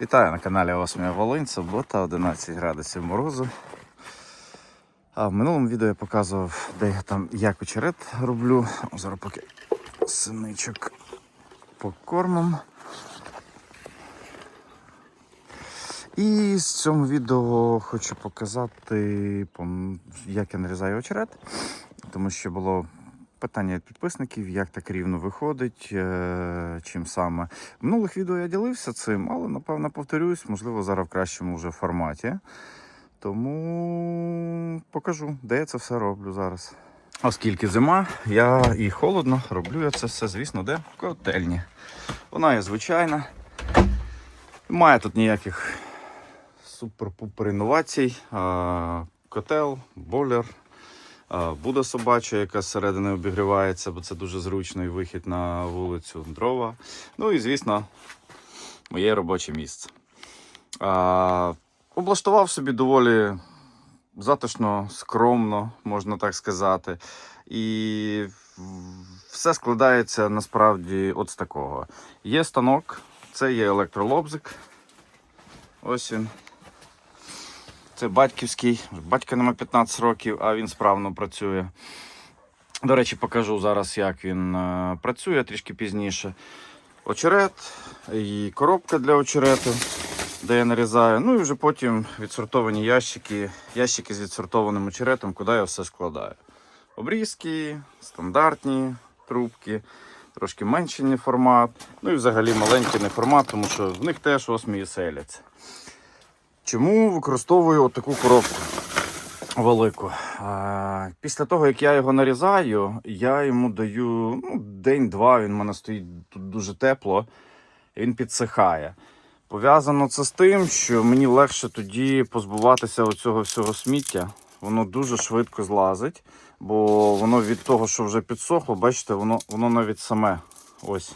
Вітаю на каналі Осмія Волинь, субота, 11 градусів морозу. А в минулому відео я показував, де я там як очерет роблю. Зараз поки синичок покормом. І з цьому відео хочу показати, як я нарізаю очерет, тому що було питання від підписників, як так рівно виходить, е, чим саме. В минулих відео я ділився цим, але напевно повторюсь, можливо, зараз в кращому вже форматі. Тому покажу, де я це все роблю зараз. Оскільки зима, я і холодно, роблю я це все, звісно, де? В котельні. Вона є звичайна. Немає тут ніяких супер-пупер інновацій. Котел, бойлер, а, Буда собача, яка зсередини обігрівається, бо це дуже зручний вихід на вулицю, дрова. Ну і, звісно, моє робоче місце. А, Облаштував собі доволі затишно, скромно, можна так сказати. І все складається насправді от з такого. Є станок, це є електролобзик. Ось він. Це батьківський. Батька нема 15 років, а він справно працює. До речі, покажу зараз, як він е, працює трішки пізніше. Очерет і коробка для очерету, де я нарізаю. Ну і вже потім відсортовані ящики, ящики з відсортованим очеретом, куди я все складаю. Обрізки, стандартні трубки, трошки менший формат. Ну і взагалі маленький не формат, тому що в них теж осмії селяться. Чому використовую отаку коробку велику? Після того, як я його нарізаю, я йому даю ну, день-два, він в мене стоїть тут дуже тепло, він підсихає. Пов'язано це з тим, що мені легше тоді позбуватися оцього всього сміття. Воно дуже швидко злазить, бо воно від того, що вже підсохло, бачите, воно, воно навіть саме ось.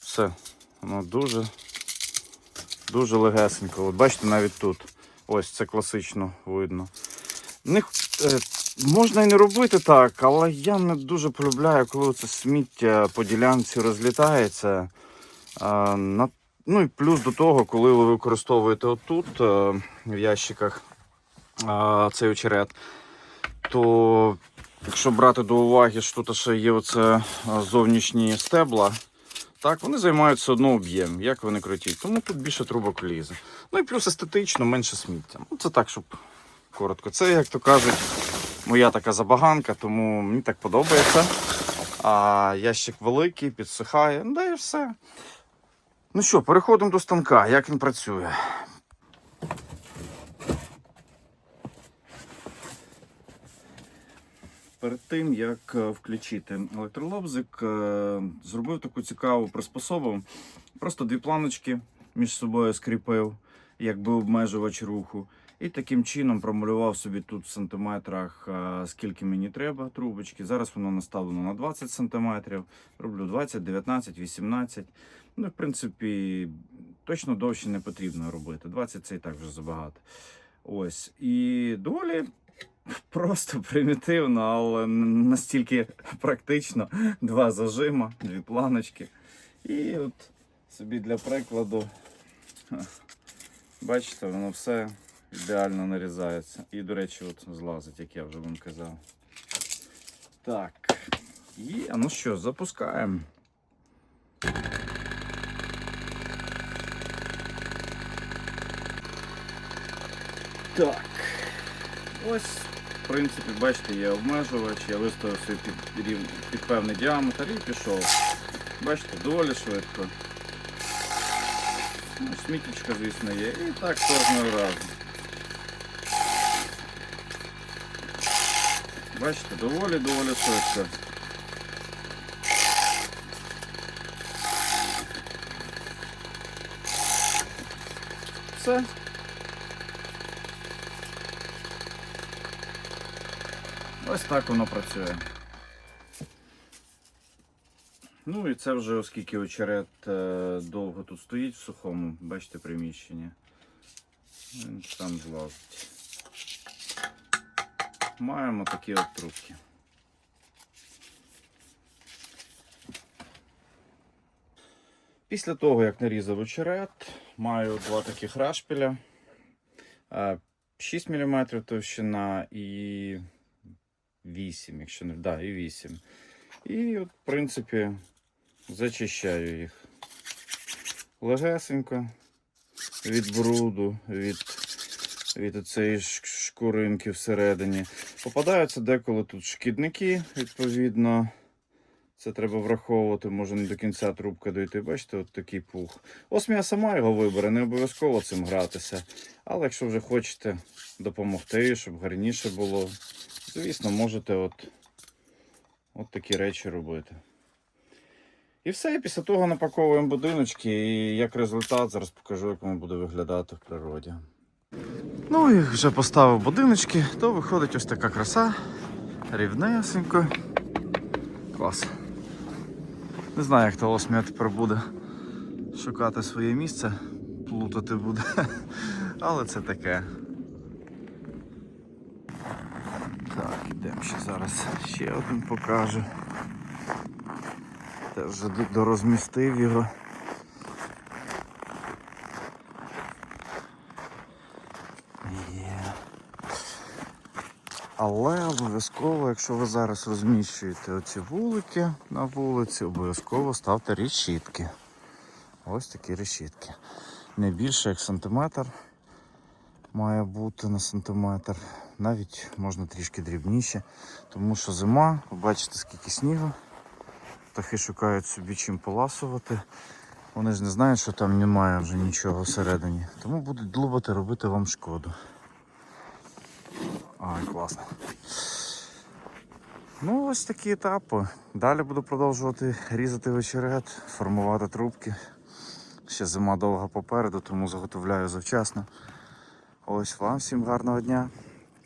Все. Воно дуже Дуже легесенько. От бачите, навіть тут. Ось це класично видно. Не, е, можна і не робити так, але я не дуже полюбляю, коли це сміття по ділянці розлітається. Ну і плюс до того, коли ви використовуєте отут е, в ящиках цей очерет, то якщо брати до уваги, що тут ще є оце зовнішні стебла, так, вони займають все одно об'єм, як вони крутіть, Тому тут більше трубок лізе. Ну і плюс естетично менше сміття. Ну, це так, щоб коротко. Це, як то кажуть, моя така забаганка, тому мені так подобається. А ящик великий, підсихає. Ну, да і все. Ну що, переходимо до станка. Як він працює? Перед тим, як е, включити електролобзик, е, зробив таку цікаву приспособу. Просто дві планочки між собою скріпив, якби обмежувач руху. І таким чином промалював собі тут в сантиметрах, е, скільки мені треба трубочки. Зараз воно наставлено на 20 сантиметрів. Роблю 20, 19, 18. Ну, в принципі, точно довше не потрібно робити. 20 це і так вже забагато. Ось. І доволі Просто примітивно, але настільки практично. Два зажима, дві планочки. І от собі для прикладу, бачите, воно все ідеально нарізається. І, до речі, от злазить, як я вже вам казав. Так. І, ну що, запускаємо. Так. Ось, в принципі, бачите, є обмежувач, я виставив собі під, рів- під певний діаметр і пішов. Бачите, доволі швидко. Ну, сміттячка, звісно, є. І так кожного разу. Бачите, доволі-доволі швидко. Все. Ось так воно працює. Ну і це вже, оскільки очерет е, довго тут стоїть в сухому, бачите приміщення. Він сам злазить. Маємо такі от трубки. Після того, як нарізав очерет, маю два таких рашпіля. Е, 6 мм товщина і 8, якщо не да, і 8. І, от, в принципі, зачищаю їх легесенько від бруду, від, від цієї шкуринки всередині. Попадаються деколи тут шкідники, відповідно. Це треба враховувати, може не до кінця трубка дойти. Бачите, от такий пух. Осмія сама його вибере, не обов'язково цим гратися. Але якщо вже хочете допомогти, щоб гарніше було, звісно, можете от, от такі речі робити. І все, і після того напаковуємо будиночки, і як результат зараз покажу, як воно буде виглядати в природі. Ну і вже поставив будиночки, то виходить ось така краса. Рівнесенько. Клас. Не знаю, як та осмія тепер буде шукати своє місце, плутати буде. Але це таке. Так, ідемо ще зараз ще один покажу. Теж вже дорозмістив його. Є. Але обов'язково, якщо ви зараз розміщуєте оці вулики на вулиці, обов'язково ставте решітки. Ось такі решітки. Не більше як сантиметр має бути на сантиметр. Навіть можна трішки дрібніше, тому що зима, ви бачите, скільки снігу. Птахи шукають собі чим поласувати. Вони ж не знають, що там немає вже нічого всередині. Тому будуть длубати робити вам шкоду. Ай, класно. Ну, ось такі етапи. Далі буду продовжувати різати вечерет, формувати трубки. Ще зима довга попереду, тому заготовляю завчасно. Ось вам всім гарного дня.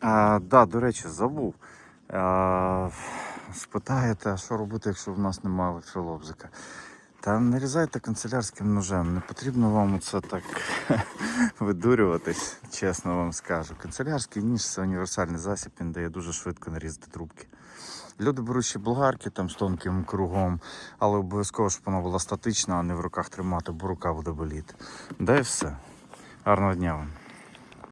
А, да, до речі, забув. А, спитаєте, що робити, якщо в нас немає електролобзика? Та нарізайте канцелярським ножем. Не потрібно вам це так видурюватись, чесно вам скажу. Канцелярський ніж це універсальний засіб, він дає дуже швидко нарізати трубки. Люди беруть ще болгарки там з тонким кругом, але обов'язково, щоб вона була статична, а не в руках тримати, бо рука буде боліти. Да і все. Гарного дня вам.